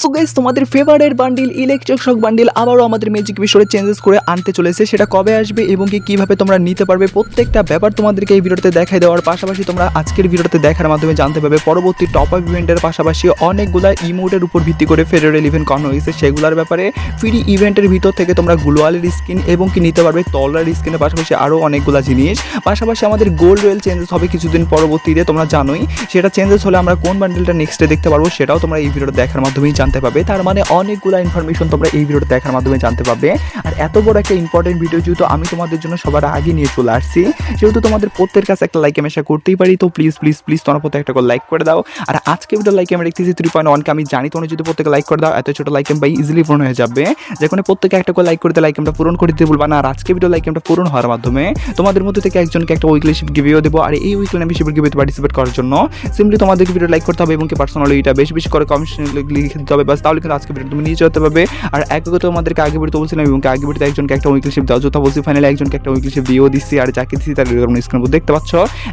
So guys তোমাদের favourite bundle electric shock bundle আবারও আমাদের ম্যাজিক বিষয়ে চেঞ্জেস করে আনতে চলেছে। সেটা কবে আসবে এবং কি কীভাবে তোমরা নিতে পারবে, প্রত্যেকটা ব্যাপার তোমাদেরকে এই ভিডিওতে দেখাই দেওয়ার পাশাপাশি তোমরা আজকের ভিডিওতে দেখার মাধ্যমে জানতে পারবে, পরবর্তী টপ আপ ইভেন্টের পাশাপাশি অনেকগুলা ইমোটের উপর ভিত্তি করে ফেডারেল ইভেন্ট করানো হয়েছে। সেগুলোর ব্যাপারে ফ্রি ইভেন্টের ভিতর থেকে তোমরা গ্লোয়ালের স্কিন এবং কি নিতে পারবে তলার স্কিনের পাশাপাশি আরও অনেকগুলা জিনিস। পাশাপাশি আমাদের গোল্ড রয়েল চেঞ্জেস হবে কিছুদিন পরবর্তীতে, তোমরা জানোই। সেটা চেঞ্জেস হলে আমরা কোন বান্ডেলটা নেক্সটে দেখতে পারব, সেটাও তোমরা এই ভিডিওটা দেখার মাধ্যমেই জানতে পারবে তার মানে অনেকগুলো ইনফরমেশন তোমরা এই ভিডিওটা দেখার মাধ্যমে জানতে পারবে আর এত বড় একটা ইম্পর্টেন্ট ভিডিও যেহেতু আমি তোমাদের জন্য সবার আগে নিয়ে চলে আসছি সেহেতু তোমাদের প্রত্যেকের কাছে একটা লাইক আমি করতেই পারি, তো প্লিজ প্লিজ প্লিজ তোমার প্রত্যেক একটা লাইক করে দাও। আর আজকে ভিডিও লাইক আমি দেখতেছি থ্রি পয়েন্ট ওয়ানকে আমি জানি তোমরা যদি প্রত্যেকে লাইক করে দাও, এত ছোটো লাইক ভাই ইজিলি পূরণ হয়ে যাবে। যেখানে প্রত্যেকে একটা করে লাইক করতে লাইক আমরা পূরণ করে দিতে বলবা না। আর আজকে ভিডিও লাইক আমরা পূরণ হওয়ার মাধ্যমে তোমাদের মধ্যে থেকে একজনকে একটা উইকলি শিপ গিভিও দেবো। আর এই উইকলি মেম্বারশিপের গিভিতে পার্টিসিপেট করার জন্য সিম্পলি তোমাদেরকে ভিডিও লাইক করতে হবে এবং কি পার্সোনালি এটা বেশি বেশি করে কমেন্ট লিখে দিতে হবে। বাস তাহলে কিন্তু আজকে ভিডিও তুমি নিয়ে যেতে পারবে। আর একগে তো আমাদেরকে আগে ভিডিওতে বলছিলাম এবং আগে ভিডিওতে একজনকে একটা উইকলি শিপ দাও যথা বলছি। ফাইনালি একজনকে একটা উইকলি শিপ দিয়েও দিচ্ছি। আর যাকে দিচ্ছি তার স্ক্রিন দেখতে পাচ্ছ।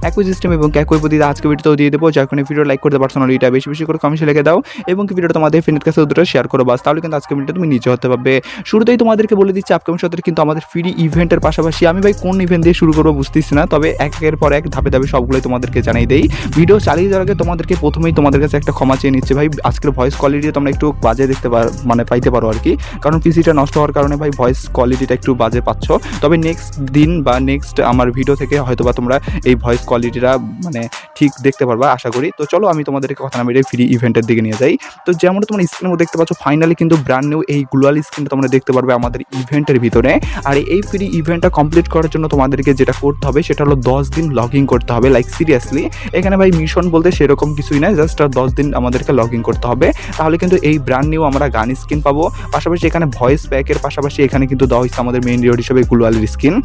একই সিস্টেম এবং একই পদ্ধতিতে আজকে ভিডিওতেও দিয়ে দেবো। যার কোনো ভিডিও লাইক করতে পার্সোনালি এটা বেশি বেশি করে কমেন্ট লিখে দাও। এবং ভিডিওটা তোমাদের ফ্রেন্ডের কাছে দুটো শেয়ার করো। বাস তাহলে কিন্তু আজকে ভিডিওটা তুমি নিজে হতে পারবে। শুরুতেই তোমাদেরকে বলে দিচ্ছি আপকামিং সতের কিন্তু আমাদের ফ্রি ইভেন্টের পাশাপাশি আমি ভাই কোন ইভেন্ট দিয়ে শুরু করব বুঝতেছি না। তবে একের পর এক, ধাপে ধাপে সবগুলোই তোমাদেরকে জানাই দেই। ভিডিও চালিয়ে যাওয়ার আগে তোমাদেরকে প্রথমেই তোমাদের কাছে একটা ক্ষমা চেয়ে নিচ্ছে ভাই। আজকের ভয়েস কোয়ালিটি তোমরা একটু বাজে দেখতে মানে পাইতে পারো আর কি। কারণ পিসিটা নষ্ট হওয়ার কারণে ভাই ভয়েস কোয়ালিটিটা একটু বাজে পাচ্ছ। তবে নেক্সট দিন বা নেক্সট আমার ভিডিও থেকে হয়তো বা তোমরা এই ভয়েস কোয়ালিটিটা মানে ঠিক দেখতে পারবা, আশা করি। তো চলো আমি তোমাদেরকে কথা না মেরে ফ্রি ইভেন্টের দিকে নিয়ে যাই। তো যেমন তোমরা স্ক্রিনের মধ্যে দেখতে পাচ্ছ ফাইনালি কিন্তু ব্র্যান্ড নিউ এই গ্লোয়াল স্ক্রিনটা তোমরা দেখতে পারবে আমাদের ইভেন্টের ভিতরে। আর এই ফ্রি ইভেন্টটা কমপ্লিট করার জন্য তোমাদেরকে যেটা করতে হবে, সেটা হলো দশ দিন লগ ইন করতে হবে লাইক সিরিয়াসলি এখানে ভাই মিশন বলতে সেরকম কিছুই না জাস্ট দশ দিন আমাদেরকে লগ ইন করতে হবে। তাহলে কিন্তু এই ব্র্যান্ড নিউ আমরা গান স্কিন পাবো। পাশাপাশি এখানে ভয়েস প্যাকের পাশাপাশি এখানে কিন্তু দেওয়া হয়েছে আমাদের মেইন রিওড হিসেবে গুলওয়ালির স্কিন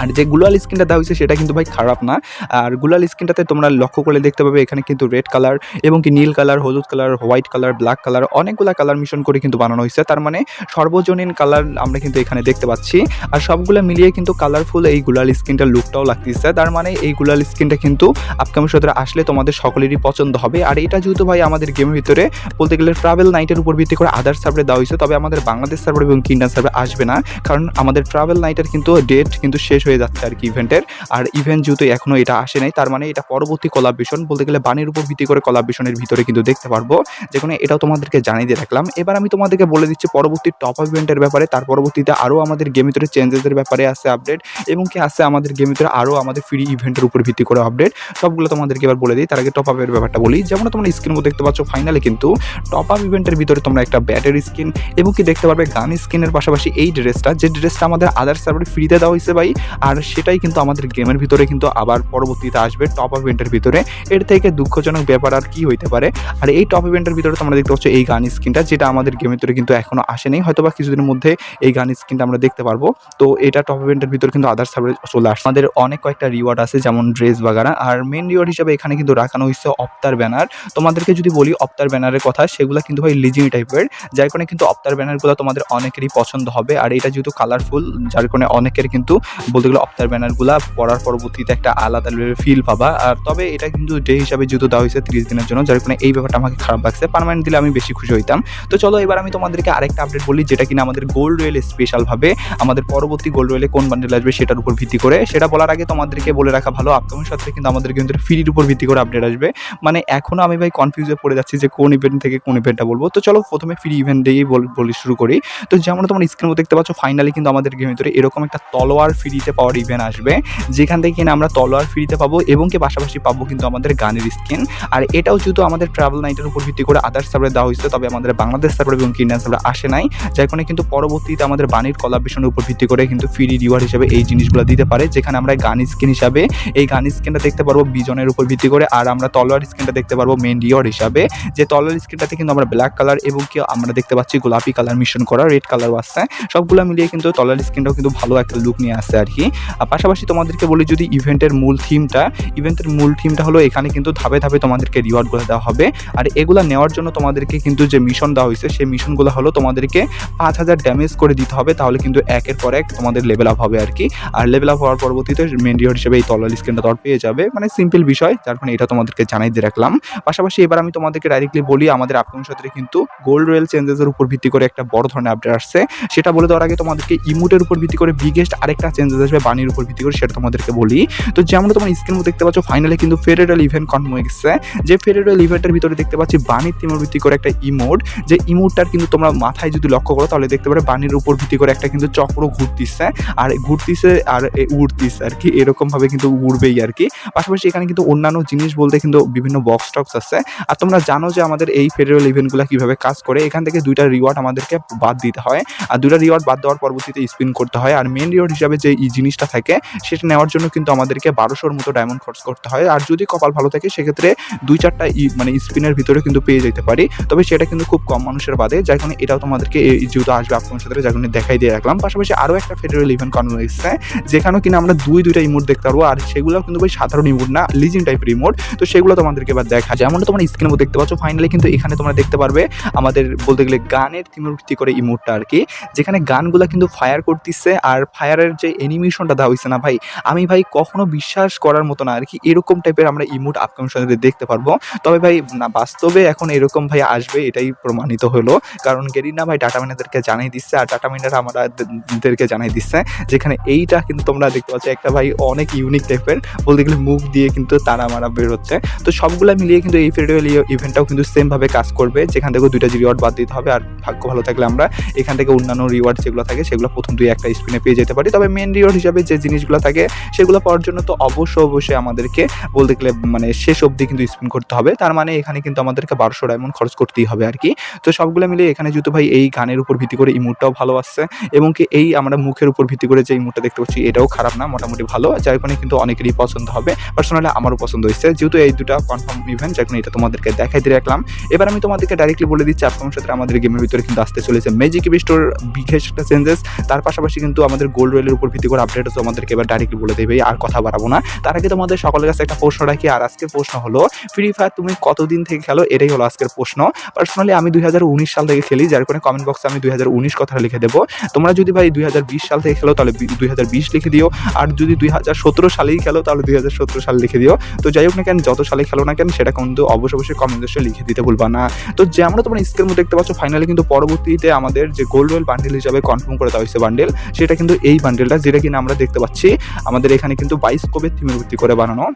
আর যে গুলাল স্কিনটা দেওয়া হয়েছে সেটা কিন্তু ভাই খারাপ না। আর গুলাল স্কিনটাতে তোমরা লক্ষ্য করলে দেখতে পাবে এখানে কিন্তু রেড কালার এবং কি নীল কালার হলুদ colour white colour black colour অনেকগুলা কালার মিশন করে কিন্তু বানানো হয়েছে। তার মানে সর্বজনীন কালার আমরা কিন্তু এখানে দেখতে পাচ্ছি। আর সবগুলো মিলিয়ে কিন্তু কালারফুল এই গুলাল স্ক্রিনটার লুকটাও লাগতেছে। তার মানে এই গুলাল স্ক্রিনটা কিন্তু আপকামিং সদরে আসলে তোমাদের সকলেরই পছন্দ হবে। আর এটা যেহেতু ভাই আমাদের গেমের ভিতরে, বলতে গেলে ট্রাভেল নাইটের উপর ভিত্তি করে আদার সার্ভারে দেওয়া হয়েছে, তবে আমাদের বাংলাদেশ সার্ভার এবং ইন্ডিয়ান সার্ভার আসবে না। কারণ আমাদের ট্রাভেল নাইটের কিন্তু ডেট কিন্তু শেষ হয়ে যাচ্ছে আর কি ইভেন্টের। আর ইভেন্ট যেহেতু এখনও এটা আসে নাই, তার মানে এটা পরবর্তী কলাবেশন বলতে গেলে বাণীর উপর ভিত্তি করে কলাবেশনের ভিতরে কিন্তু দেখতে পারব। যেখানে এটাও তোমাদেরকে জানিয়ে দিয়ে রাখলাম। এবার আমি তোমাদেরকে বলে দিচ্ছি পরবর্তী টপ ইভেন্টের ব্যাপারে। তার পরবর্তীতে আরও আমাদের গেম ভিতরে চেঞ্জেসের ব্যাপারে আছে আপডেট এবং কি আছে আমাদের গেম ভিতরে আরও আমাদের ফ্রি ইভেন্টের উপর ভিত্তি করে আপডেট সবগুলো তোমাদেরকে এবার বলে দিই। তার আগে টপ আপের ব্যাপারটা বলি। যেমন তোমরা স্ক্রিন মধ্যে দেখতে পাচ্ছ ফাইনালি কিন্তু টপ আপ ইভেন্টের ভিতরে তোমরা একটা ব্যাটারি স্কিন এবং কি দেখতে পারবে, গান স্কিনের পাশাপাশি এই ড্রেসটা যে ড্রেসটা আমাদের আদার সার্ভারে ফ্রিতে দেওয়া হয়েছে ভাই আর সেটাই কিন্তু আমাদের গেমের ভিতরে কিন্তু আবার পরবর্তীতে আসবে টপ ইভেন্টের ভিতরে। এর থেকে দুঃখজনক ব্যাপার আর কি হইতে পারে। আর এই টপ ইভেন্টের ভিতরে তোমরা দেখতে পাচ্ছ এই গান স্কিনটা যেটা আমাদের গেমের ভিতরে কিন্তু এখনও আসেনি। হয়তো বা কিছুদিনের মধ্যে এই গান স্কিনটা আমরা দেখতে পারব। তো এটা টপ ইভেন্টের ভিতরে কিন্তু আদার্স সার্ভারে চলে আসছে আমাদের অনেক কয়েকটা রিওয়ার্ড আছে, যেমন ড্রেস বাগারা আর মেন রিওয়ার্ড হিসাবে এখানে কিন্তু রাখানো হয়েছে অপ্তার ব্যানার তোমাদেরকে যদি বলি অপ্তার ব্যানারের কথা, সেগুলো কিন্তু ভাই লিজিং টাইপের যার কারণে কিন্তু অপ্তার ব্যানারগুলো তোমাদের অনেকেরই পছন্দ হবে। আর এটা যেহেতু কালারফুল যার কারণে অনেকের কিন্তু বলতে গেলে অপ্তার ব্যানারগুলো পড়ার পরবর্তীতে একটা আলাদা ফিল পাবা। আর তবে এটা কিন্তু ডে হিসাবে যেহেতু দেওয়া হয়েছে তিরিশ দিনের জন্য, যার কারণে এই ব্যাপারটা আমাকে খারাপ লাগছে। পারমানেন্ট দিলে আমি বেশি খুশি হইতাম। তো চলো এবার আমি তোমাদেরকে আরেকটা আপডেট বলি, যেটা কিনা আমাদের গোল্ড রয়েল স্পেশালভাবে আমাদের পরবর্তী গোল্ড রয়েলে কোন বান্ডেল আসবে সেটার উপর ভিত্তি করে। সেটা বলার আগে তোমাদেরকে বলে রাখা ভালো আপকামিং সাথে কিন্তু আমাদের কিন্তু ফ্রির উপর ভিত্তি করে আপডেট আসবে। মানে এখনও আমি ভাই কনফিউজে পড়ে যাচ্ছি যে কোন ইভেন্ট থেকে কোন ইভেন্টটা বলব। তো চলো প্রথমে ফ্রি ইভেন্ট দিয়েই বলি শুরু করি। তো যেমন তোমার স্ক্রিন দেখতে পাচ্ছ ফাইনালি কিন্তু আমাদের গেমের ভিতরে এরকম একটা তলোয়ার ফ্রিতে পাওয়ার ইভেন্ট আসবে, যেখান থেকে কিনা আমরা তলোয়ার ফ্রিতে পাবো এবং কি পাশাপাশি পাবো কিন্তু আমাদের গানের স্কিন আর এটাও যেহেতু আমাদের ট্রাভেল নাইটের উপর ভিত্তি করে আদার্স সার্ভারে দেওয়া হয়েছে, তবে আমাদের বাংলাদেশ সার্ভার এবং ইন্ডিয়ান সার্ভার আসে নাই, যার কারণে কিন্তু পরবর্তীতে আমাদের বাণীর কলাবেশনের উপর ভিত্তি করে কিন্তু ফ্রি রিওয়ার্ড হিসেবে এই জিনিসগুলো দিতে পারে, যেখানে আমরা গান স্কিন হিসাবে এই গান স্কিনটা দেখতে পারব বিজনের উপর ভিত্তি করে, আর আমরা তলোয়ার স্কিনটা দেখতে পারব মেন রিওয়ার্ড হিসাবে। যে তলোয়ার স্কিনটাতে কিন্তু আমরা ব্ল্যাক কালার এবং কি আমরা দেখতে পাচ্ছি গোলাপি কালার মিশন করা রেড কালার আসছে সবগুলো মিলিয়ে কিন্তু তলোয়ার স্কিনটাও কিন্তু ভালো একটা লুক নিয়ে আসছে আর কি পাশাপাশি তোমাদেরকে বলি যদি ইভেন্টের মূল থিমটা, ইভেন্টের মূল থিমটা হলো এখানে কিন্তু ধাপে ধাপে তোমাদেরকে রিওয়ার্ডগুলো দেওয়া হবে। আর এগুলো নেওয়ার জন্য তোমাদেরকে কিন্তু যে মিশন দেওয়া হয়েছে, সেই মিশনগুলো হলো তোমাদেরকে পাঁচ হাজার ড্যামেজ করে দিতে হবে। তাহলে কিন্তু একের পর এক তোমাদের লেভেল আপ হবে আর কি আর লেভেল আপ হওয়ার পরবর্তীতে মেন রিওয়ার্ড হিসেবে এই তলাল স্ক্রিনটা তোমার পেয়ে যাবে। মানে সিম্পল বিষয়, যার কারণে এটা তোমাদেরকে জানাই দিয়ে রাখলাম। পাশাপাশি এবার আমি তোমাদেরকে ডাইরেক্টলি বলি, আমাদের আপকামিং সাথে কিন্তু গোল্ড রয়েল চেঞ্জেসের উপর ভিত্তি করে একটা বড় ধরনের আপডেট আসছে। সেটা বলে দেওয়ার আগে তোমাদেরকে ইমোটের উপর ভিত্তি করে বিগেস্ট আরেকটা চেঞ্জেস আসবে বাণীর উপর ভিত্তি করে, সেটা তোমাদেরকে বলি। তো যেমন তোমার স্ক্রিন দেখতে পাচ্ছ ফাইনালি কিন্তু ফেডারেল ইভেন্ট কনফার্ম হয়ে গেছে। যে ফেডারেল ইভেন্টের ভিতরে দেখতে পাচ্ছি বাণীর থিমের ভিত্তি করে একটা ইমোট যে ইমোটটার কিন্তু তোমরা মাথায় যদি লক্ষ্য করো, তাহলে দেখতে পারো বাণীর উপর ভিত্তি করে একটা কিন্তু চক্র ঘুরতিছে। আর ঘুরতিছে আর উড়তিছে আর কি এরকম ভাবে কিন্তু উড়বেই আর কি। পাশাপাশি এখানে কিন্তু অন্যান্য জিনিস বলতে কিন্তু বিভিন্ন বক্স টক্স আছে। আর তোমরা জানো যে আমাদের এই ফেডারেল ইভেন্টগুলো কীভাবে কাজ করে, এখান থেকে দুইটা রিওয়ার্ড আমাদেরকে বাদ দিতে হয়। আর দুইটা রিওয়ার্ড বাদ দেওয়ার পরবর্তীতে স্পিন করতে হয়। আর মেন রিওয়ার্ড হিসাবে যে জিনিসটা থাকে, সেটা নেওয়ার জন্য কিন্তু আমাদেরকে বারোশোর মতো ডায়মন্ড খরচ করতে হয়। আর যদি কপাল ভালো থাকে, সেক্ষেত্রে দুই চারটা মানে স্পিনের ভিতরে কিন্তু পেয়ে যেতে পারি। তবে সেটা কিন্তু খুব কম মানুষের বাদে, যার কারণে এটাও তোমাদেরকে এই যেহেতু আসবে আপনার সাথে, যার কারণে দেখাই দিয়ে রাখলাম। পাশাপাশি আরও একটা ফেডারেল ইভেন্ট কনভেন্ট এসেছে, যেখানেও কিনা আমরা দুই, দুইটা ইমোট দেখতে পারব। আর সেগুলো কিন্তু ভাই সাধারণ ইমোট না লিজিং টাইপের ইমোট তো সেগুলো তোমাদেরকে এবার দেখা যেমন তোমরা স্ক্রিনের মধ্যে দেখতে পাচ্ছ। ফাইনালি কিন্তু এখানে তোমরা দেখতে পারবে, আমাদের বলতে গেলে গানের ভিত্তি করে ইমোটটা আর কি। যেখানে গানগুলো কিন্তু ফায়ার করতেছে। আর ফায়ারের যে অ্যানিমেশনটা দেওয়া হয়েছে না ভাই। আমি ভাই কখনো বিশ্বাস করার মতো না, আর কি এরকম টাইপের আমরা ইমোট আপকামিং সাথে দেখতে পারব। তবে ভাই, না, বাস্তবে এখন এরকম ভাই আসবে, এটাই প্রমাণিত হলো। কারণ গেরিনা ভাই ডাটা ম্যানেজারকে জানাই দিচ্ছে, আর ডাটা ম্যানেজার আমাদেরকে জানাই দিচ্ছে, যেখানে এইটা কিন্তু তোমরা দেখতে পাচ্ছ, একটা ভাই অনেক ইউনিক টাইপের বলতে গেলে মুখ দিয়ে কিন্তু তারা মারা বের হচ্ছে। তো সবগুলা মিলিয়ে কিন্তু এই ফেডারেল ইভেন্টটাও কিন্তু সেমভাবে কাজ করবে। যেখান থেকে দুইটা রিওয়ার্ড বাদ দিতে হবে, আর ভাগ্য ভালো থাকলে আমরা এখান থেকে অন্যান্য রিওয়ার্ড যেগুলো থাকে, সেগুলো প্রথম দুই একটা স্পিনে পেয়ে যেতে পারি। তবে মেন রিওয়ার্ড হিসাবে যে জিনিসগুলো থাকে, সেগুলো পাওয়ার জন্য তো অবশ্যই অবশ্যই আমাদেরকে বলতে গেলে মানে শেষ অবধি কিন্তু স্পিন করতে হবে। তার মানে এখানে কিন্তু আমাদেরকে বারোশো ডায়মন্ড খরচ করতেই হবে আর কি। তো সবগুলো মিলে এখানে যেহেতু ভাই এই গানের উপর ভিত্তি করে ইমোটটাও ভালো আসছে, এবং কি এই আমরা মুখের উপর ভিত্তি করে যে ইমোটটা দেখতে পাচ্ছি, এটাও খারাপ না, মোটামুটি ভালো, যার কারণে কিন্তু অনেকেরই পছন্দ হবে। পার্সোনালি আমারও পছন্দ হয়েছে। যেহেতু এই দুটো কনফার্ম ইভেন্ট যার এটা তোমাদেরকে দেখাই দিয়ে রাখলাম। এবার আমি তোমাদেরকে ডাইরেক্টলি বলে দিচ্ছি, আপনার সাথে আমাদের গেমের ভিতরে কিন্তু আসতে চলেছে ম্যাজিক বিস্টোর বিশেষ একটা চেঞ্জেস তার পাশাপাশি কিন্তু আমাদের গোল্ড রয়েলের উপর ভিত্তি করে আপডেট তোমাদেরকে এবার ডাইরেক্টলি বলে দেবে, আর কথা বাড়াবো না। তার আগে তোমাদের সকলের কাছে একটা প্রশ্ন রাখি, আর আজকের প্রশ্ন হলো ফ্রি ফায়ার তুমি কতদিন থেকে খেলো? এটাই হলো আজকের প্রশ্ন। পার্সোনালি আমি দুই হাজার উনিশ সাল থেকে খেলি, যার কারণে কমেন্ট বক্সে আমি দুই হাজার উনিশ কথাটা লিখে দেবো। তোমরা যদি ভাই দুই হাজার বিশ সাল থেকে খেলো, তাহলে দুই হাজার বিশ লিখে দিও। আর যদি দুই হাজার সতেরো সালেই খেলো, তাহলে দুই হাজার সতেরো সাল লিখে দিও। তো যাই হোক না কেন, যত সালে খেলো না কেন, সেটা কিন্তু অবশ্যই অবশ্যই কমেন্ট বক্সে লিখে দিতে ভুলবা না। তো যে আমরা তোমরা স্ক্রিন মধ্যে দেখতে পাচ্ছ ফাইনালি কিন্তু পরবর্তীতে আমাদের যে গোল্ড রয়েল বান্ডেল হিসাবে কনফার্ম করে দেওয়া হয়েছে বান্ডেল সেটা কিন্তু এই বান্ডেলটা যেটা কিনা আমরা দেখতে পাচ্ছি। আমাদের এখানে কিন্তু বাইশ কবের থিমের ভিত্তি করে বানানো।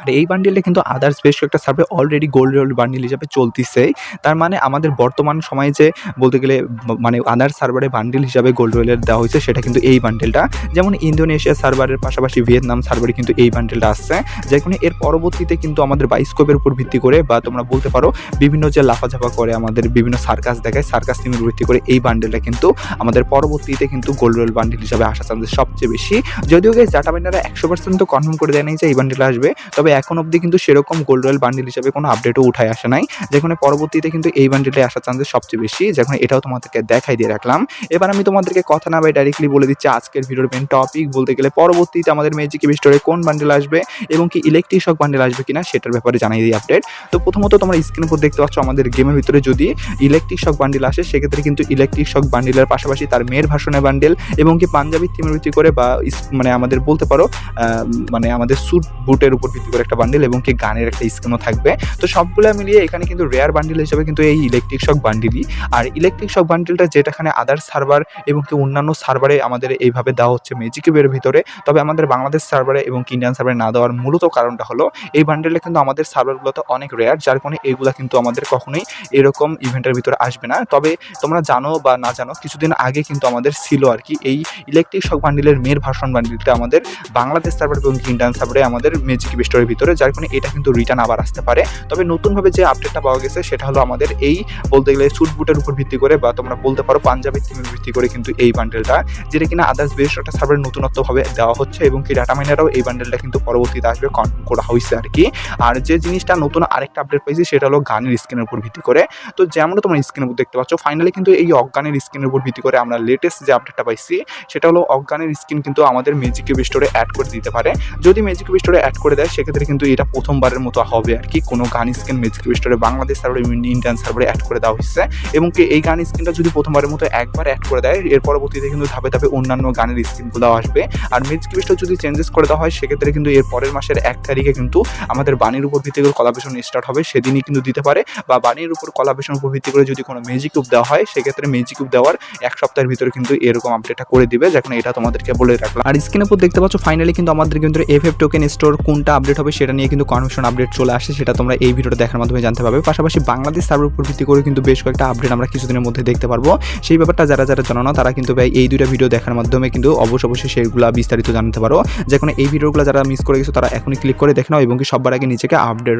আর এই বান্ডিলটা কিন্তু আদার্স বেশ একটা survey already gold royal bundle হিসাবে চলতেছে। তার মানে আমাদের বর্তমান সময়ে যে বলতে গেলে মানে আদার্স সার্ভারে বান্ডিল হিসাবে গোল্ড রোলের দেওয়া হয়েছে, সেটা কিন্তু এই বান্ডিলটা যেমন ইন্দোনেশিয়া সার্ভারের পাশাপাশি ভিয়েতনাম সার্ভারে কিন্তু এই বান্ডিলটা আসছে। যে কারণে এর পরবর্তীতে কিন্তু আমাদের বাইস্কোপের উপর ভিত্তি করে বা তোমরা বলতে পারো বিভিন্ন যে লাফাঝাপা করে আমাদের বিভিন্ন সার্কাস দেখায় সার্কাস টিমের ভিত্তি করে এই বান্ডেলটা কিন্তু আমাদের পরবর্তীতে কিন্তু গোল্ড রোল বান্ডিল হিসাবে আসার চান্সেস সবচেয়ে বেশি। যদিও গেছে ডাটা বাইন্ডাররা একশো পার্সেন্ট তো কনফার্ম করে দেয় নাই যে এই বান্ডিলটা আসবে, তবে এখন অবধি কিন্তু সেরকম গোল্ড রয়েল বান্ডিল হিসাবে কোনো আপডেটও উঠায় আসে নাই, যেখানে পরবর্তীতে কিন্তু এই বান্ডিলটা আসার চান্সেস সবচেয়ে বেশি, যেখানে এটাও তোমাদেরকে দেখাই দিয়ে রাখলাম। এবার আমি তোমাদেরকে কথা না বাই ডাইরেক্টলি বলে দিচ্ছি আজকের ভিডিওর মেন টপিক বলতে গেলে পরবর্তীতে আমাদের ম্যাজিক স্টোরে কোন বান্ডিল আসবে এবং কি ইলেকট্রিক শক বান্ডিল আসবে কিনা সেটার ব্যাপারে জানিয়ে দিই আপডেট তো প্রথমত তোমরা স্ক্রিনের উপর দেখতে পাচ্ছ আমাদের গেমের ভিতরে যদি ইলেকট্রিক শক বান্ডিল আসে, সেক্ষেত্রে কিন্তু ইলেকট্রিক শক বান্ডিলের পাশাপাশি তার মেয়ের ভাষণের বান্ডিল এবং কি পাঞ্জাবি থিমের ভিত্তি করে বা মানে আমাদের বলতে পারো মানে আমাদের স্যুট বুটের উপর ভিত্তি করে একটা বান্ডিল এবং কি গানের একটা স্কিনও থাকবে। তো সবগুলো মিলিয়ে এখানে কিন্তু রেয়ার বান্ডিল হিসেবে কিন্তু এই ইলেকট্রিক শক বান্ডিলই আর ইলেকট্রিক শক বান্ডিলটা যেটাখানে আদার সার্ভার এবং কি অন্যান্য সার্ভারে আমাদের এইভাবে দেওয়া হচ্ছে ম্যাজিক কিউবের ভিতরে, তবে আমাদের বাংলাদেশ সার্ভারে এবং কি ইন্ডিয়ান সার্ভারে না দেওয়ার মূলত কারণটা হলো, এই বান্ডেলটা কিন্তু আমাদের সার্ভারগুলোতে অনেক রেয়ার যার কারণে এইগুলো কিন্তু আমাদের কখনোই এরকম ইভেন্টের ভিতরে আসবে না। তবে তোমরা জানো বা না জানো, কিছুদিন আগে কিন্তু আমাদের ছিল আর কি এই ইলেকট্রিক শক বান্ডিলের মেয়ের ভাষণ বান্ডিলটা আমাদের বাংলাদেশ সার্ভার এবং ইন্ডিয়ান সার্ভারে আমাদের ম্যাজিক স্টোরের সপ্তাহের ভিতরে, যার কারণে এটা কিন্তু রিটার্ন আবার আসতে পারে। তবে নতুনভাবে যে আপডেটটা পাওয়া গেছে, সেটা হলো আমাদের এই বলতে গেলে স্যুট বুটের উপর ভিত্তি করে বা তোমরা বলতে পারো পাঞ্জাবের থিমের ভিত্তি করে কিন্তু এই বান্ডেলটা যেটা কিনা আদার্স বেশ একটা সার্ভার নতুনত্বভাবে দেওয়া হচ্ছে এবং কি ডাটা মাইনারও এই বান্ডেলটা কিন্তু পরবর্তীতে আসবে কনফার্ম করা হয়েছে আর কি। আর যে জিনিসটা নতুন আরেকটা আপডেট পাইছি, সেটা হলো গানের স্ক্রিনের উপর ভিত্তি করে। তো যেমন তোমরা স্ক্রিনের উপর দেখতে পাচ্ছ ফাইনালি কিন্তু এই অজ্ঞানের স্ক্রিনের উপর ভিত্তি করে আমরা লেটেস্ট যে আপডেটটা পাইছি, সেটা হলো অজ্ঞানের স্ক্রিন কিন্তু আমাদের কিউব স্টোরে অ্যাড করে দিতে পারে। যদি কিউব স্টোরে অ্যাড করে দেয়, সেক্ষেত্রে কিন্তু এটা প্রথমবারের মতো হবে আর কি। কোনো গান স্ক্রিন ম্যাজিক স্টোরে বাংলাদেশ সার্ভারে ইন্ডিয়ান সার্ভারে অ্যাড করে দেওয়া হচ্ছে এবং এই গান স্ক্রিনটা যদি প্রথমবারের মতো একবার অ্যাড করে দেয়, এর পরবর্তীতে কিন্তু ধাপে ধাপে অন্যান্য গানের স্ক্রিনগুলো আসবে। আর ম্যাজিক স্টোর যদি চেঞ্জেস করে দেওয়া হয়, সেক্ষেত্রে কিন্তু এর পরের মাসের এক তারিখে কিন্তু আমাদের বাণীর উপর ভিত্তি করে কলাবেশন স্টার্ট হবে, সেদিনই কিন্তু দিতে পারে। বা বাণীর উপর কলাবেশন উপর ভিত্তি করে যদি কোনো ম্যাজিক কিউব দেওয়া হয়, সেক্ষেত্রে ম্যাজিক কিউব দেওয়ার এক সপ্তাহের ভিতরে কিন্তু এরকম আপডেটটা করে দিবে, যখন এটা তোমাদেরকে বলে রাখলাম। আর স্ক্রিনের উপর দেখতে পাচ্ছ ফাইনালি কিন্তু আমাদের কিন্তু এফ এফ টোকেন স্টোর কোনটা আপডেট হবে সেটা নিয়ে কিন্তু কনফার্মেশন আপডেট চলে আসে, সেটা তোমরা এই ভিডিওটা দেখার মাধ্যমে জানতে পারবে। পাশাপাশি বাংলাদেশ সার্ভার উপর ভিত্তি করে কিন্তু বেশ কয়েকটা আপডেট আমরা কিছুদিনের মধ্যে দেখতে পারব। সেই ব্যাপারটা যারা যারা জানো না, তারা কিন্তু ভাই এই দুইটা ভিডিও দেখার মাধ্যমে কিন্তু অবশ্য অবশ্যই সেইগুলো বিস্তারিত জানতে পারো। যে কোনো এই ভিডিওগুলো যারা মিস করে গেছো, তারা এখনই ক্লিক করে দেখে নাও এবং কি সবার আগে নিজেকে আপডেট